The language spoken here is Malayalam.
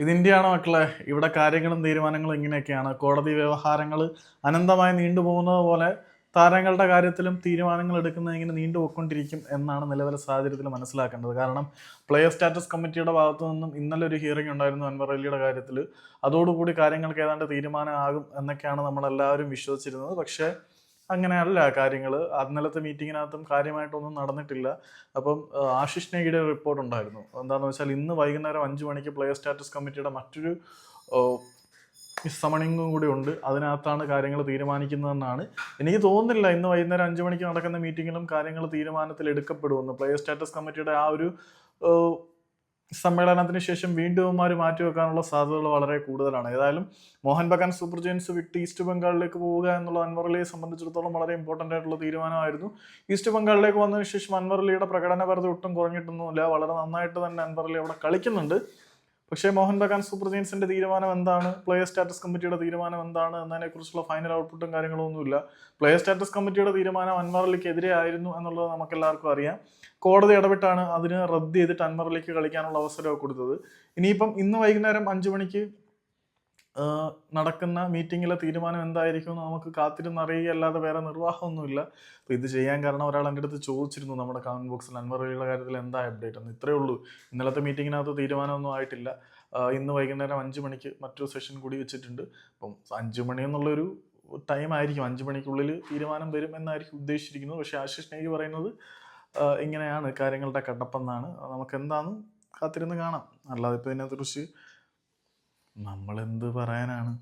ഇത് ഇന്ത്യയാണ് മക്കളെ? ഇവിടെ കാര്യങ്ങളും തീരുമാനങ്ങളും ഇങ്ങനെയൊക്കെയാണ്. കോടതി വ്യവഹാരങ്ങൾ അനന്തമായി നീണ്ടുപോകുന്നത് പോലെ താരങ്ങളുടെ കാര്യത്തിലും തീരുമാനങ്ങൾ എടുക്കുന്നത് ഇങ്ങനെ നീണ്ടുപോയിക്കൊണ്ടിരിക്കും എന്നാണ് നിലവിലെ സാഹചര്യത്തിൽ മനസ്സിലാക്കേണ്ടത്. കാരണം പ്ലെയർ സ്റ്റാറ്റസ് കമ്മിറ്റിയുടെ ഭാഗത്തു നിന്നും ഇന്നലെ ഒരു ഹിയറിംഗ് ഉണ്ടായിരുന്നു അൻവർ അലിയുടെ കാര്യത്തിൽ അതോടുകൂടി കാര്യങ്ങൾക്ക് ഏതാണ്ട് തീരുമാനമാകും എന്നൊക്കെയാണ് നമ്മളെല്ലാവരും വിശ്വസിച്ചിരുന്നത്. പക്ഷേ അങ്ങനെയല്ല കാര്യങ്ങൾ അന്നലത്തെ മീറ്റിങ്ങിനകത്തും കാര്യമായിട്ടൊന്നും നടന്നിട്ടില്ല. അപ്പം ആശിഷ് നെഗിയുടെ റിപ്പോർട്ട് ഉണ്ടായിരുന്നു. എന്താണെന്ന് വെച്ചാൽ ഇന്ന് വൈകുന്നേരം അഞ്ച് മണിക്ക് പ്ലെയർ സ്റ്റാറ്റസ് കമ്മിറ്റിയുടെ മറ്റൊരു സമ്മണിങ്ങും കൂടി ഉണ്ട്. അതിനകത്താണ് കാര്യങ്ങൾ തീരുമാനിക്കുന്നതെന്നാണ്. എനിക്ക് തോന്നുന്നില്ല ഇന്ന് വൈകുന്നേരം അഞ്ച് മണിക്ക് നടക്കുന്ന മീറ്റിങ്ങിലും കാര്യങ്ങൾ തീരുമാനത്തിൽ എടുക്കപ്പെടുമെന്ന് പ്ലെയർ സ്റ്റാറ്റസ് കമ്മിറ്റിയുടെ ആ ഒരു സമ്മേളനത്തിന് ശേഷം വീണ്ടും അവന്മാർ മാറ്റിവെക്കാനുള്ള സാധ്യതകൾ വളരെ കൂടുതലാണ്. ഏതായാലും മോഹൻ ബഗാൻ സൂപ്പർ ജയൻസ് വിട്ട് ഈസ്റ്റ് ബംഗാളിലേക്ക് പോവുക എന്നുള്ള അൻവറലിയെ സംബന്ധിച്ചിടത്തോളം വളരെ ഇമ്പോർട്ടന്റ് ആയിട്ടുള്ള തീരുമാനമായിരുന്നു. ഈസ്റ്റ് ബംഗാളിലേക്ക് വന്നതിന് ശേഷം അൻവർ അലിയുടെ പ്രകടന പരിധി ഒട്ടും കുറഞ്ഞിട്ടൊന്നുമില്ല. വളരെ നന്നായിട്ട് തന്നെ അൻവറലി അവിടെ കളിക്കുന്നുണ്ട്. പക്ഷേ മോഹൻ ബഗാൻ സൂപ്പർ ജയൻസിന്റെ തീരുമാനം എന്താണ്? പ്ലെയർ സ്റ്റാറ്റസ് കമ്മിറ്റിയുടെ തീരുമാനം എന്താണ്? എന്നതിനെക്കുറിച്ചുള്ള ഫൈനൽ ഔട്ട്പുട്ടും കാര്യങ്ങളൊന്നുമില്ല. പ്ലെയർ സ്റ്റാറ്റസ് കമ്മിറ്റിയുടെ തീരുമാനം അൻവർ അലിക്കെതിരെ ആയിരുന്നു എന്നുള്ളത് നമുക്കെല്ലാവർക്കും അറിയാം. കോടതി ഇടപെട്ടാണ് അതിന് റദ്ദ് ചെയ്തിട്ട് അൻവർ അലിക്ക് കളിക്കാനുള്ള അവസരമൊക്കെ കൊടുത്തത്. ഇനിയിപ്പം ഇന്ന് വൈകുന്നേരം അഞ്ചു മണിക്ക് നടക്കുന്ന മീറ്റിങ്ങിലെ തീരുമാനം എന്തായിരിക്കും എന്ന് നമുക്ക് കാത്തിരുന്ന് അറിയുകയല്ലാതെ വേറെ നിർവാഹമൊന്നുമില്ല. അപ്പോൾ ഇത് ചെയ്യാൻ കാരണം ഒരാൾ എന്റെ അടുത്ത് ചോദിച്ചിരുന്നു നമ്മുടെ കമന്റ് ബോക്സിൽ അൻവർ കാര്യത്തിൽ എന്താ അപ്ഡേറ്റ് എന്ന്. ഇത്രയേ ഉള്ളൂ. ഇന്നലത്തെ മീറ്റിങ്ങിനകത്ത് തീരുമാനമൊന്നും ആയിട്ടില്ല. ഇന്ന് വൈകുന്നേരം അഞ്ച് മണിക്ക് മറ്റൊരു സെഷൻ കൂടി വെച്ചിട്ടുണ്ട്. അപ്പം അഞ്ച് മണി എന്നുള്ളൊരു ടൈം ആയിരിക്കും. അഞ്ച് മണിക്കുള്ളിൽ തീരുമാനം വരും എന്നായിരിക്കും ഉദ്ദേശിച്ചിരിക്കുന്നത്. പക്ഷേ ആശിഷ് നേഗി പറയുന്നത് ഇങ്ങനെയാണ് കാര്യങ്ങളുടെ കടപ്പെന്നാണ്. നമുക്ക് എന്താണെന്ന് കാത്തിരുന്ന് കാണാം. അല്ലാതെ ഇപ്പോൾ ഇതിനെക്കുറിച്ച് നമ്മളെന്ത് പറയാനാണ്?